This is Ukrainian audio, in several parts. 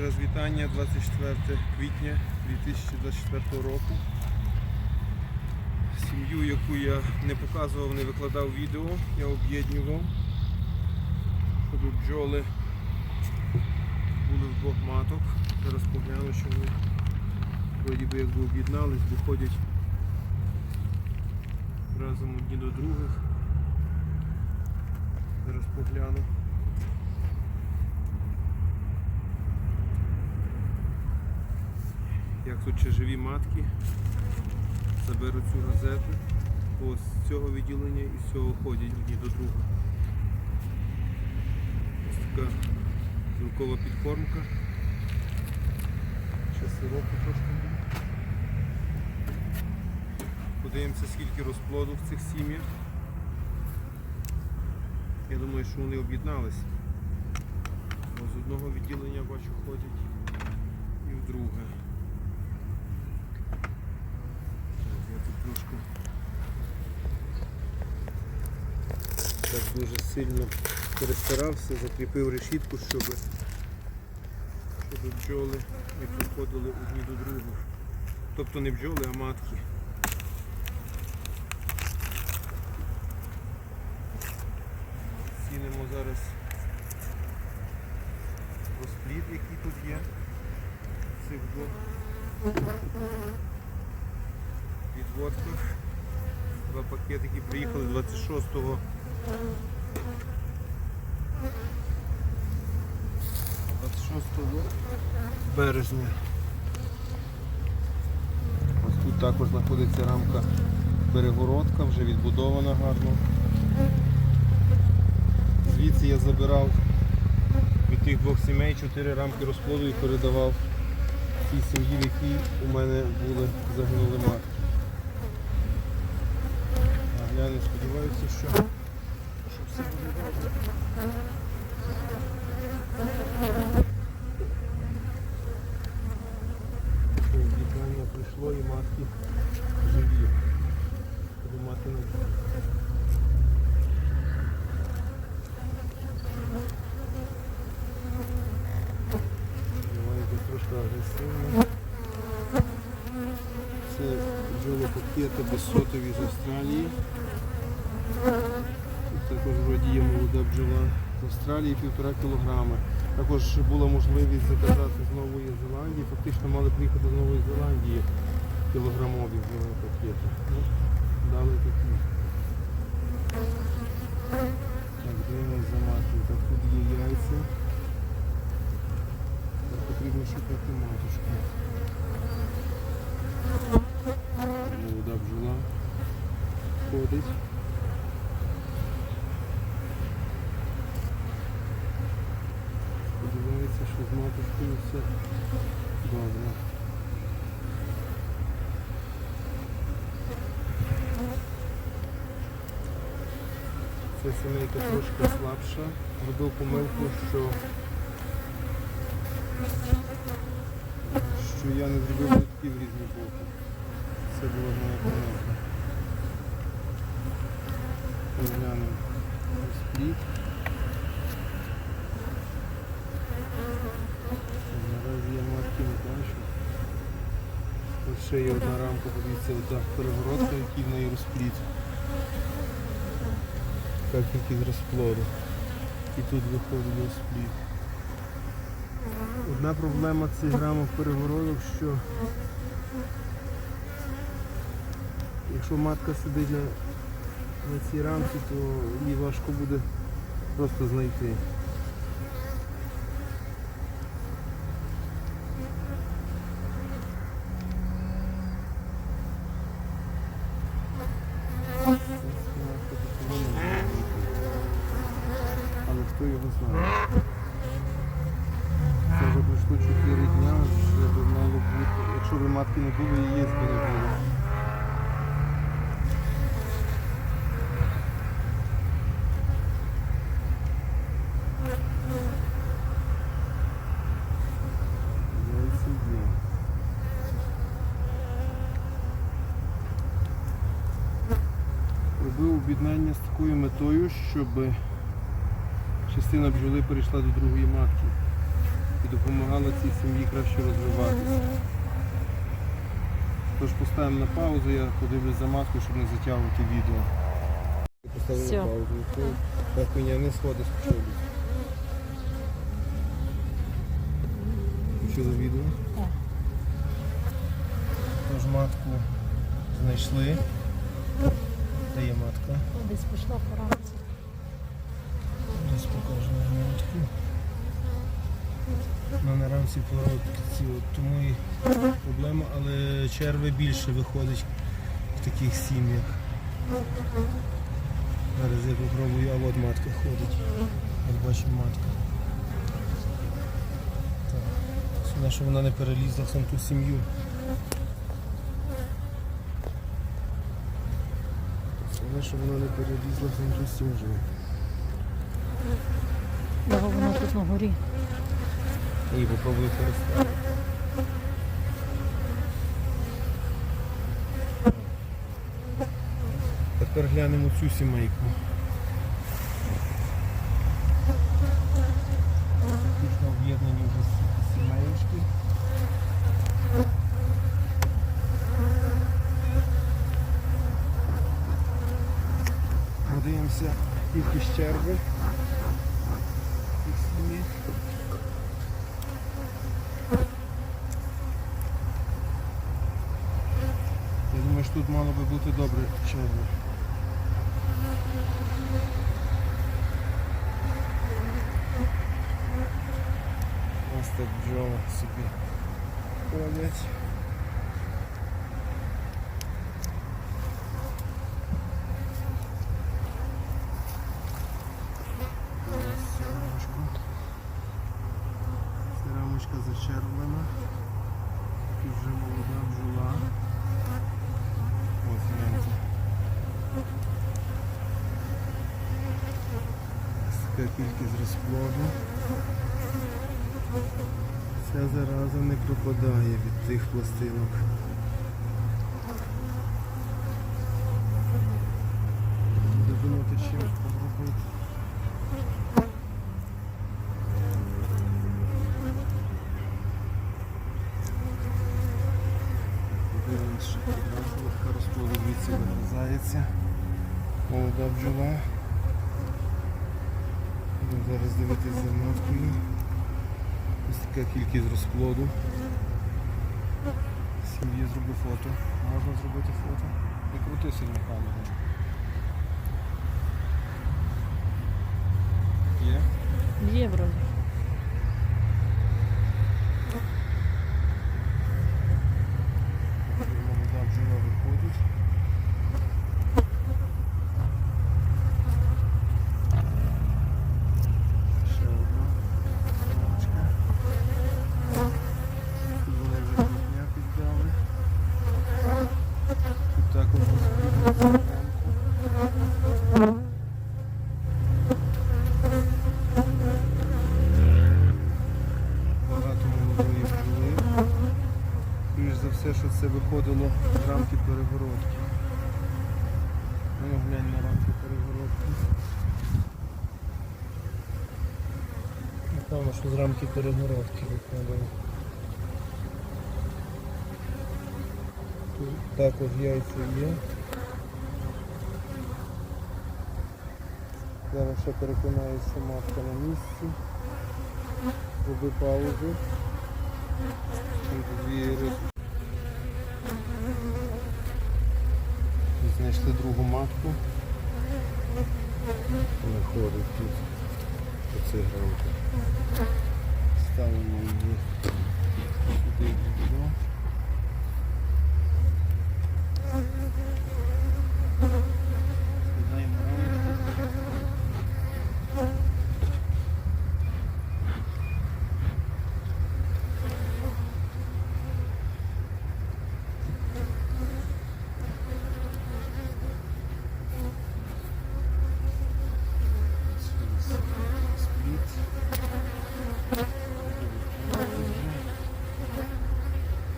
Ще раз вітання 24 квітня 2024 року. Сім'ю, яку я не показував, не викладав відео, я об'єднував, щоб бджоли були в двох маток. Зараз погляну, що вони вроді би якби об'єднались, бо ходять разом одні до других. Зараз погляну. Як тут ще живі матки. Заберу цю розету. Ось з цього відділення і з цього ходять одні до другого. Ось така білкова підкормка. Ще сиропу трошки буде. Подивимося, скільки розплоду в цих сім'ях. Я думаю, що вони об'єдналися. З одного відділення бачу ходять і в друге. Так, я тут трошки так дуже сильно перестарався, закріпив решітку, щоб, щоб бджоли не підходили одні до других. Тобто не бджоли, а матки. Цінимо зараз розплід, який тут є. Цих двох підводках. Два пакетики приїхали 26 26 березня. Ось тут також знаходиться рамка перегородка, вже відбудована гарно. Звідси я забирав від тих двох сімей чотири рамки розплоду і передавав тій сім'ї, в якій у мене були загинули матки. Я не сподіваюся, що, Вітання прийшло і матки живі. Мати трошки агресивно. Це бджолопакети безсотові з Австралії. Також вроді молода бджола з Австралії півтора кілограми. Також була можливість заказати з Нової Зеландії. Фактично мали приїхати з Нової Зеландії кілограмові бджолопакети. Ну, дали такі. Так, дивимось за маткою. Так, тут є яйця. Так, Потрібно шукати маточку. Молода бджола ходить. Сподівається, що з маточкою все добре. Ця сімейка трошки слабша. Робив помилку, що, що я не зробив литки в різні боки. Це була моя помилка. Поглянемо спліт. Наразі я матки не бачу. Ось ще є одна рамка, подивіться, ота перегородка, який в неї розпліт. Така кількість розплоду. І тут виходить розпліт. Одна проблема цих рамок перегородок, що якщо матка сидить на, на цій рамці, то її важко буде просто знайти. Але хто його знає? Це вже пройшло 4 дня, вже би мало бути. Якщо б матки не було, її було. Робив об'єднання з такою метою, щоб частина бджоли перейшла до другої матки. і допомагала цій сім'ї краще розвиватися. Тож поставимо на паузу, я подивлюсь за маткою, щоб не затягувати відео. Поставили на паузу. Це Та хуйня не сходить з пчолі. Включили відео? Так. Тож матку знайшли. Де є матка? Десь пішла поранці. Десь покажемо матку. На рамці породці, тому і проблема, але черви більше виходить в таких сім'ях. Зараз я попробую, а от матка ходить. От бачимо матка. Так. Щоб вона не перелізла в сам ту сім'ю. Головне, щоб вона не перелізла в сам ту сім'ю. Його воно тут на горі. І попробую переставити. Тепер глянемо цю сімейку. Фактично об'єднані вже сі- сімеєчки. Подивимося кількість черви. цих сімей. Я думаю, що тут мало би бути добре черви. Ось так бджоли собі ходять. Рамочка зачервлена. Тут вже молода бджола. Ось така кількість розплоду. Ця зараза не пропадає від тих пластинок. Вигризається. Молода бджола. Будемо зараз дивитись за маткою. Ось така кількість розплоду. Сім'ї зроблю фото. Можна зробити фото? Не крути сильно камеру. Є? Є вроді. Молода бджола виходить. Ще одна рамочка. Тут вони вже крупня піддали. Тут також розповідно рамку. Багато молодої бджоли. Більш за все, що це виходило з рамки перегородки. Ну, глянь на рамки перегородки. Напевно, що з рамки перегородки виходило. Тут також яйця є. Зараз ще переконаюся, матка на місці. Роби паузу. Дві рибки. Знайшли другу матку. Вона ходить тут по цих рамках. Ставимо її сюди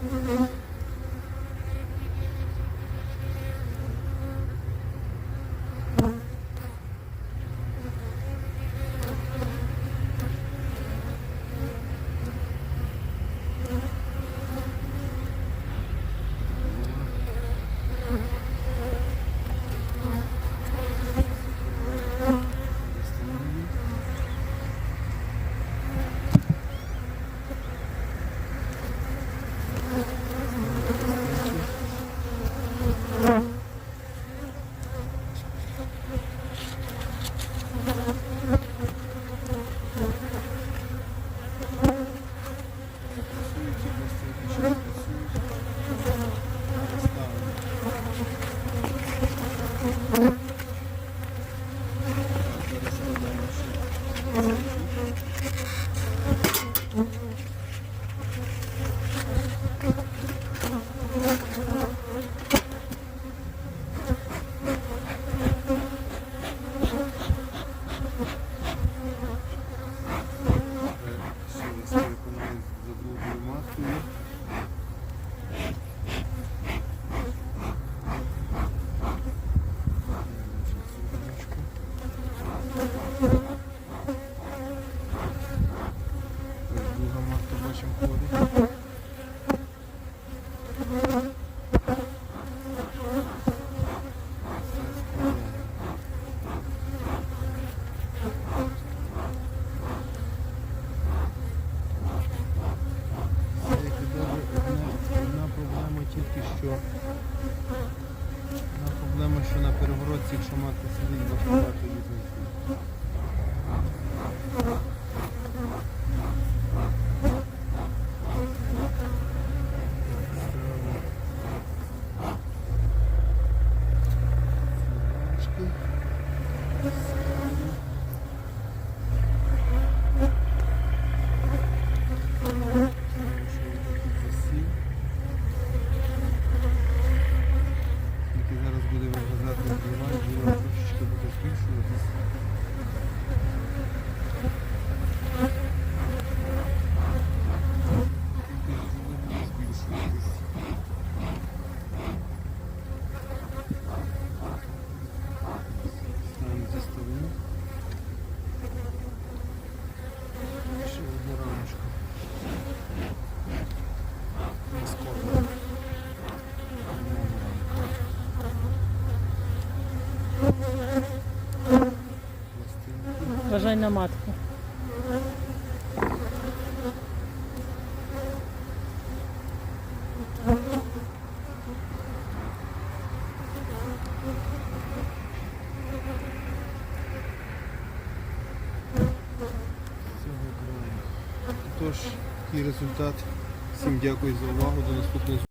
Mm-hmm. Заблудную матку. Бажання на матку. Тож, і результат. Всім дякую за увагу. До наступного